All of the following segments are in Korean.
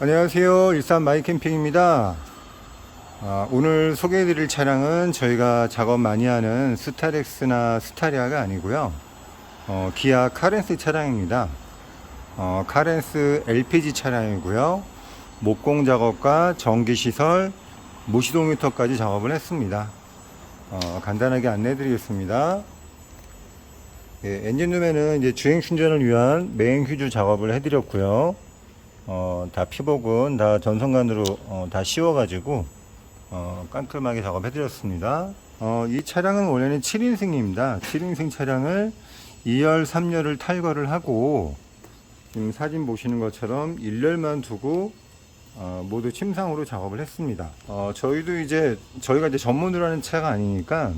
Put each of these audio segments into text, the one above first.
안녕하세요. 일산 마이캠핑입니다. 아, 오늘 소개해드릴 차량은 저희가 작업 많이 하는 스타렉스나 스타리아가 아니고요. 어, 기아 카렌스 차량입니다. 어, 카렌스 LPG 차량이고요. 목공 작업과 전기 시설, 무시동 히터까지 작업을 했습니다. 어, 간단하게 안내드리겠습니다. 예, 엔진 룸에는 이제 주행 충전을 위한 메인 휴즈 작업을 해드렸고요. 어, 다 피복은 다 전선관으로 어, 다 씌워가지고 어, 깔끔하게 작업해드렸습니다. 어, 이 차량은 원래는 7인승입니다. 7인승 차량을 2열, 3열을 탈거를 하고 지금 사진 보시는 것처럼 1열만 두고 어, 모두 침상으로 작업을 했습니다. 어, 저희도 이제 저희가 이제 전문으로 하는 차가 아니니까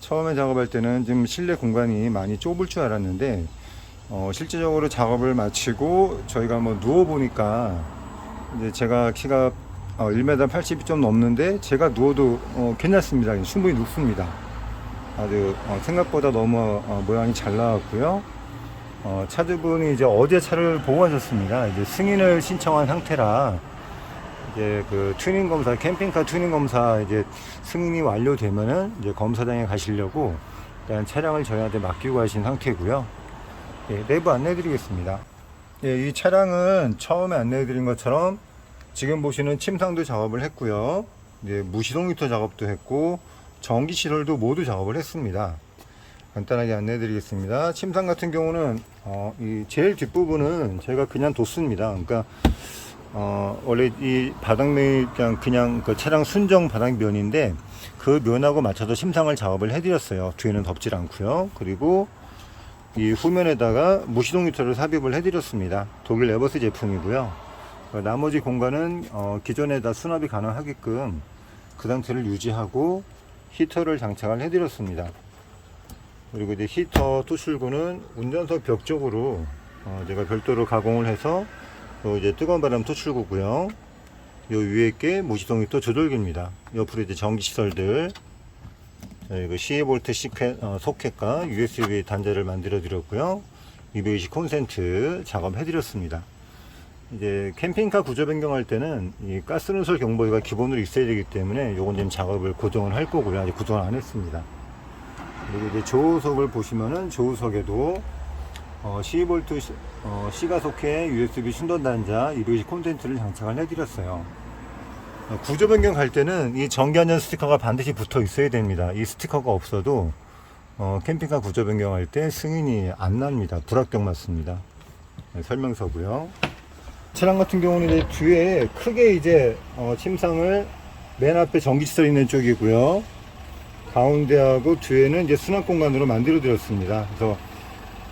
처음에 작업할 때는 좀 실내 공간이 많이 좁을 줄 알았는데 어, 실제적으로 작업을 마치고 저희가 한번 누워 보니까 이제 제가 키가 어, 1m 80이 좀 넘는데 제가 누워도 어, 괜찮습니다. 충분히 눕습니다. 아주 어, 생각보다 너무 어, 모양이 잘 나왔고요. 어, 차주분이 이제 어제 차를 보고 가셨습니다. 이제 승인을 신청한 상태라 이제 그 튜닝 검사, 캠핑카 튜닝 검사 이제 승인이 완료되면은 이제 검사장에 가시려고 일단 차량을 저희한테 맡기고 가신 상태고요. 예, 내부 안내해드리겠습니다. 예, 이 차량은 처음에 안내해 드린 것처럼 지금 보시는 침상도 작업을 했고요. 이제 무시동 히터 작업도 했고 전기 시설도 모두 작업을 했습니다. 간단하게 안내해 드리겠습니다. 침상 같은 경우는 어, 이 제일 뒷부분은 제가 그냥 뒀습니다. 그러니까 어, 원래 이 바닥면이 그냥, 그냥 그 차량 순정 바닥면인데 그 면하고 맞춰서 침상을 작업을 해드렸어요. 뒤에는 덮질 않고요. 그리고 이 후면에다가 무시동 히터를 삽입을 해드렸습니다. 독일 에버스 제품이고요. 그 나머지 공간은 어, 기존에다 수납이 가능하게끔 그 상태를 유지하고 히터를 장착을 해드렸습니다. 그리고 이제 히터 토출구는 운전석 벽 쪽으로 어, 제가 별도로 가공을 해서 또 이제 뜨거운 바람 토출구고요. 요 위에 게 무시동 히터 조절기입니다. 옆으로 이제 전기 시설들 저희 그 12V 시켓, 어, 소켓과 USB 단자를 만들어 드렸고요. 220 콘센트 작업해 드렸습니다. 이제 캠핑카 구조 변경할 때는 이 가스 누설 경보기가 기본으로 있어야 되기 때문에 요건 지금 작업을 고정을 할 거고요. 아직 고정을 안 했습니다. 그리고 이제 조우석을 보시면은 조우석에도 어, 12V 시, 어, 시가 소켓 USB 충전 단자 220 콘센트를 장착을 해드렸어요. 어, 구조 변경 갈 때는 이 전기 안전 스티커가 반드시 붙어 있어야 됩니다. 이 스티커가 없어도 어, 캠핑카 구조 변경할 때 승인이 안 납니다. 불합격 맞습니다. 네, 설명서고요. 차량 같은 경우는 이제 뒤에 크게 이제 어, 침상을 맨 앞에 전기 시설 있는 쪽이고요. 가운데하고 뒤에는 이제 수납 공간으로 만들어 드렸습니다. 그래서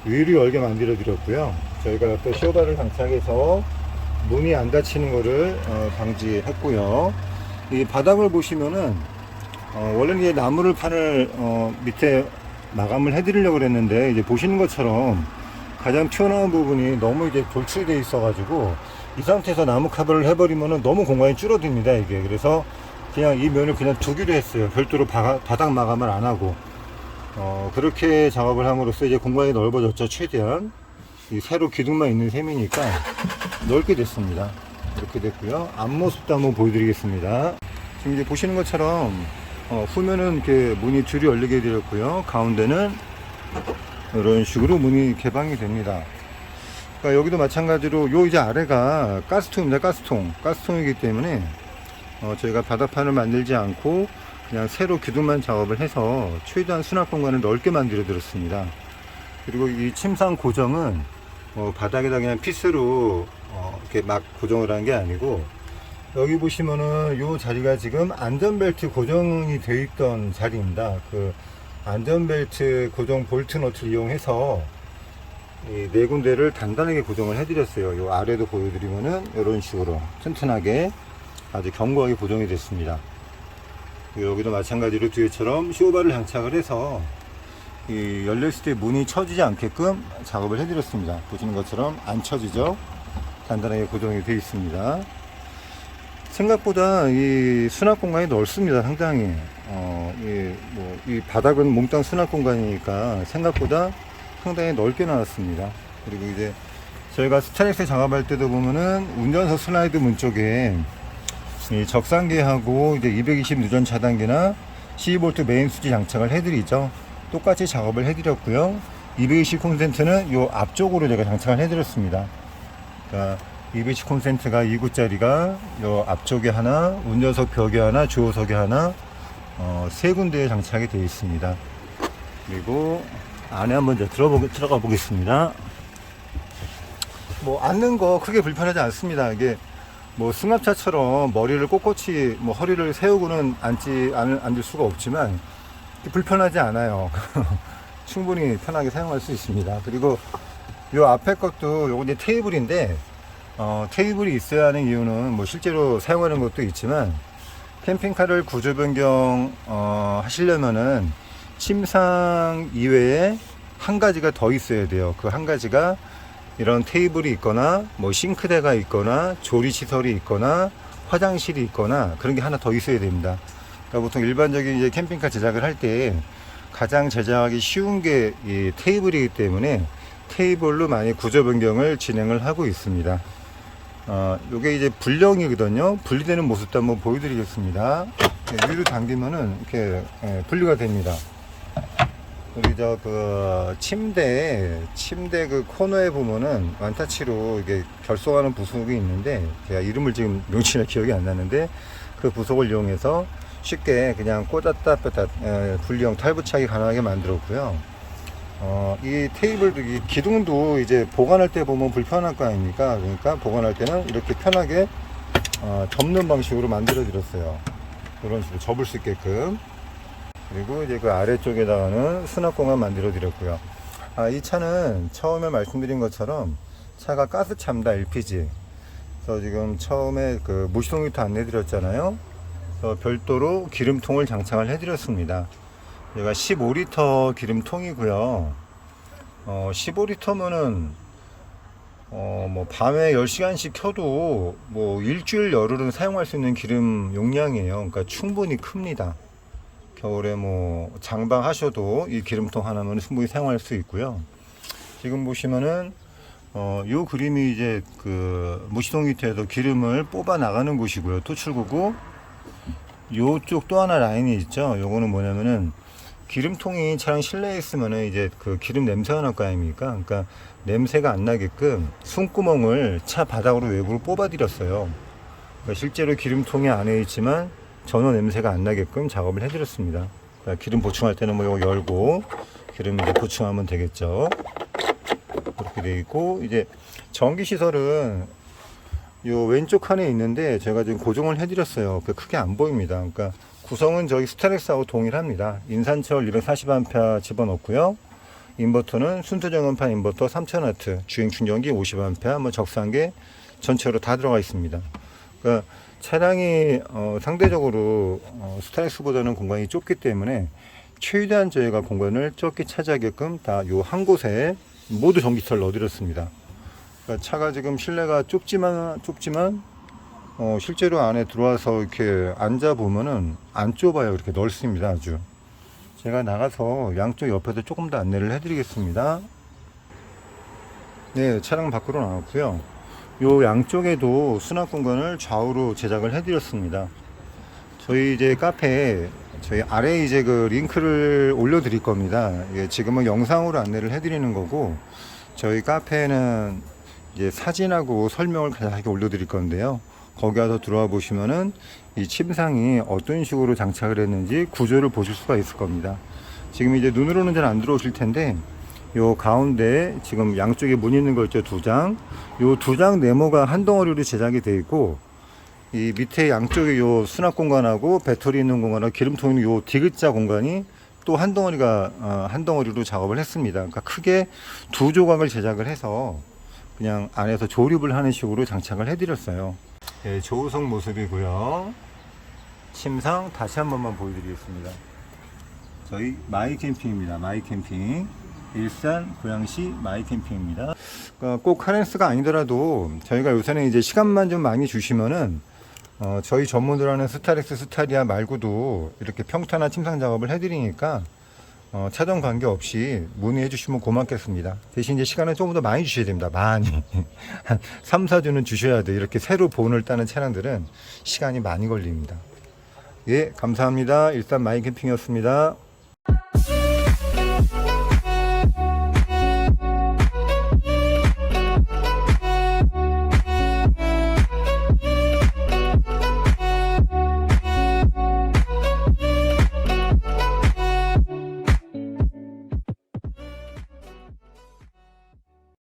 위로 열게 만들어 드렸고요. 저희가 옆에 쇼바를 장착해서 문이 안 닫히는 거를 어, 방지했고요. 이 바닥을 보시면은 어, 원래는 이제 나무를 판을 어, 밑에 마감을 해드리려고 그랬는데 이제 보시는 것처럼 가장 튀어나온 부분이 너무 이제 돌출이 돼 있어가지고 이 상태에서 나무 커버를 해버리면은 너무 공간이 줄어듭니다 이게. 그래서 그냥 이 면을 그냥 두기로 했어요. 별도로 바, 바닥 마감을 안 하고. 어, 그렇게 작업을 함으로써 이제 공간이 넓어졌죠 최대한 이 세로 기둥만 있는 셈이니까 넓게 됐습니다. 이렇게 됐고요. 앞모습도 한번 보여드리겠습니다. 지금 이제 보시는 것처럼 어, 후면은 이렇게 문이 줄이 열리게 되었고요. 가운데는 이런 식으로 문이 개방이 됩니다. 그러니까 여기도 마찬가지로 요 이제 아래가 가스통입니다. 가스통. 가스통이기 때문에 어, 저희가 바닥판을 만들지 않고 그냥 새로 기둥만 작업을 해서 최대한 수납 공간을 넓게 만들어 드렸습니다. 그리고 이 침상 고정은 어, 바닥에다 그냥 피스로 어, 이렇게 막 고정을 한 게 아니고 여기 보시면은 요 자리가 지금 안전벨트 고정이 되어 있던 자리입니다. 그 안전벨트 고정 볼트 너트를 이용해서 이네 군데를 단단하게 고정을 해드렸어요. 요 아래도 보여드리면은 이런 식으로 튼튼하게 아주 견고하게 고정이 됐습니다. 여기도 마찬가지로 뒤에처럼 쇼바를 장착을 해서 이 열렸을 때 문이 쳐지지 않게끔 작업을 해드렸습니다. 보시는 것처럼 안 쳐지죠? 단단하게 고정이 되어 있습니다. 생각보다 이 수납 공간이 넓습니다. 상당히 어, 이, 뭐, 이 바닥은 몽땅 수납 공간이니까 생각보다 상당히 넓게 나왔습니다. 그리고 이제 저희가 스타렉스 작업할 때도 보면은 운전석 슬라이드 문 쪽에 이 적상기하고 이제 220 누전 차단기나 12V 메인 수지 장착을 해드리죠. 똑같이 작업을 해드렸고요. 220 콘센트는 요 앞쪽으로 제가 장착을 해드렸습니다. 그러니까 220 콘센트가 2구짜리가 요 앞쪽에 하나, 운전석 벽에 하나, 주호석에 하나, 어, 세 군데에 장착이 되어 있습니다. 그리고 안에 한번 이제 들어보, 들어가 보겠습니다. 뭐 앉는 거 크게 불편하지 않습니다. 이게 뭐 승합차처럼 머리를 꼿꼿이 뭐 허리를 세우고는 앉지 않을 앉을 수가 없지만 불편하지 않아요. 충분히 편하게 사용할 수 있습니다. 그리고 요 앞에 것도 요거 이제 테이블인데 어, 테이블이 있어야 하는 이유는 뭐 실제로 사용하는 것도 있지만 캠핑카를 구조 변경 어, 하시려면은 침상 이외에 한 가지가 더 있어야 돼요. 그 한 가지가 이런 테이블이 있거나 뭐 싱크대가 있거나 조리 시설이 있거나 화장실이 있거나 그런 게 하나 더 있어야 됩니다. 그러니까 보통 일반적인 이제 캠핑카 제작을 할 때 가장 제작하기 쉬운 게 이 테이블이기 때문에 테이블로 많이 구조 변경을 진행을 하고 있습니다. 어, 요게 이제 분령이거든요. 분리되는 모습도 한번 보여드리겠습니다. 네, 위로 당기면은 이렇게 예, 분리가 됩니다. 우리 저 그 침대 침대 그 코너에 보면은 완타치로 이게 결속하는 부속이 있는데 제가 이름을 지금 명치나 기억이 안 나는데 그 부속을 이용해서 쉽게 그냥 꽂았다 뺐다 에, 분리형 탈부착이 가능하게 만들었고요. 어, 이 테이블도 이 기둥도 이제 보관할 때 보면 불편할 거 아닙니까? 그러니까 보관할 때는 이렇게 편하게 어, 접는 방식으로 만들어 드렸어요. 이런 식으로 접을 수 있게끔. 그리고 이제 그 아래쪽에다가는 수납 공간 만들어 드렸고요. 아, 이 차는 처음에 말씀드린 것처럼 차가 가스 참다 LPG. 그래서 지금 처음에 그 무시동 히터 안내 드렸잖아요. 그래서 별도로 기름통을 장착을 해 드렸습니다. 얘가 15리터 기름통이고요. 어, 15리터면은 어, 뭐 밤에 10시간씩 켜도 뭐 일주일 열흘은 사용할 수 있는 기름 용량이에요. 그러니까 충분히 큽니다. 겨울에 뭐 장방하셔도 이 기름통 하나면 충분히 사용할 수 있고요. 지금 보시면은 어, 요 그림이 이제 그 무시동 밑에도 기름을 뽑아 나가는 곳이고요. 토출구고 요쪽 또 하나 라인이 있죠. 요거는 뭐냐면은 기름통이 차량 실내에 있으면은 이제 그 기름 냄새가 날 거 아닙니까? 그러니까 냄새가 안 나게끔 숨구멍을 차 바닥으로 외부로 뽑아 드렸어요. 그러니까 실제로 기름통이 안에 있지만 전혀 냄새가 안 나게끔 작업을 해드렸습니다. 그러니까 기름 보충할 때는 뭐 이거 열고 기름 이제 보충하면 되겠죠. 그렇게 돼 있고 이제 전기 시설은 요 왼쪽 칸에 있는데 제가 지금 고정을 해드렸어요. 그 크게 안 보입니다. 그러니까 구성은 저희 스타렉스하고 동일합니다. 인산철 240A 집어넣고요. 인버터는 순수 정원판 인버터 3000W, 주행 충전기 50A, 뭐 적상계 전체로 다 들어가 있습니다. 그러니까 차량이 어, 상대적으로 어, 스타렉스보다는 공간이 좁기 때문에 최대한 저희가 공간을 적게 차지하게끔 다 요 한 곳에 모두 전기차를 넣어드렸습니다. 그러니까 차가 지금 실내가 좁지만 좁지만 어, 실제로 안에 들어와서 이렇게 앉아 보면은 안 좁아요. 이렇게 넓습니다. 아주. 제가 나가서 양쪽 옆에도 조금 더 안내를 해드리겠습니다. 네, 차량 밖으로 나왔고요. 요 양쪽에도 수납 공간을 좌우로 제작을 해드렸습니다. 저희 이제 카페에 저희 아래 이제 그 링크를 올려드릴 겁니다. 예, 지금은 영상으로 안내를 해드리는 거고 저희 카페에는 이제 사진하고 설명을 간단하게 올려드릴 건데요. 거기 가서 들어와 보시면은 이 침상이 어떤 식으로 장착을 했는지 구조를 보실 수가 있을 겁니다. 지금 이제 눈으로는 잘 안 들어오실 텐데 요 가운데 지금 양쪽에 문 있는 거 있죠 두 장. 요 두 장 네모가 한 덩어리로 제작이 되어 있고 이 밑에 양쪽에 요 수납 공간하고 배터리 있는 공간하고 기름통 있는 요 디귿자 공간이 또 한 덩어리가 어, 한 덩어리로 작업을 했습니다. 그러니까 크게 두 조각을 제작을 해서 그냥 안에서 조립을 하는 식으로 장착을 해드렸어요. 예, 조우석 모습이고요. 침상 다시 한 번만 보여드리겠습니다. 저희 마이 캠핑입니다. 마이 캠핑. 일산 고양시 마이 캠핑입니다. 그러니까 꼭 카렌스가 아니더라도 저희가 요새는 이제 시간만 좀 많이 주시면은 어, 저희 전문으로 하는 스타렉스 스타리아 말고도 이렇게 평탄한 침상 작업을 해드리니까 어, 차종 관계 없이 문의해 주시면 고맙겠습니다. 대신 이제 시간은 조금 더 많이 주셔야 됩니다. 많이. 한 3, 4주는 주셔야 돼. 이렇게 새로 본을 따는 차량들은 시간이 많이 걸립니다. 예, 감사합니다. 일산 마이 캠핑이었습니다.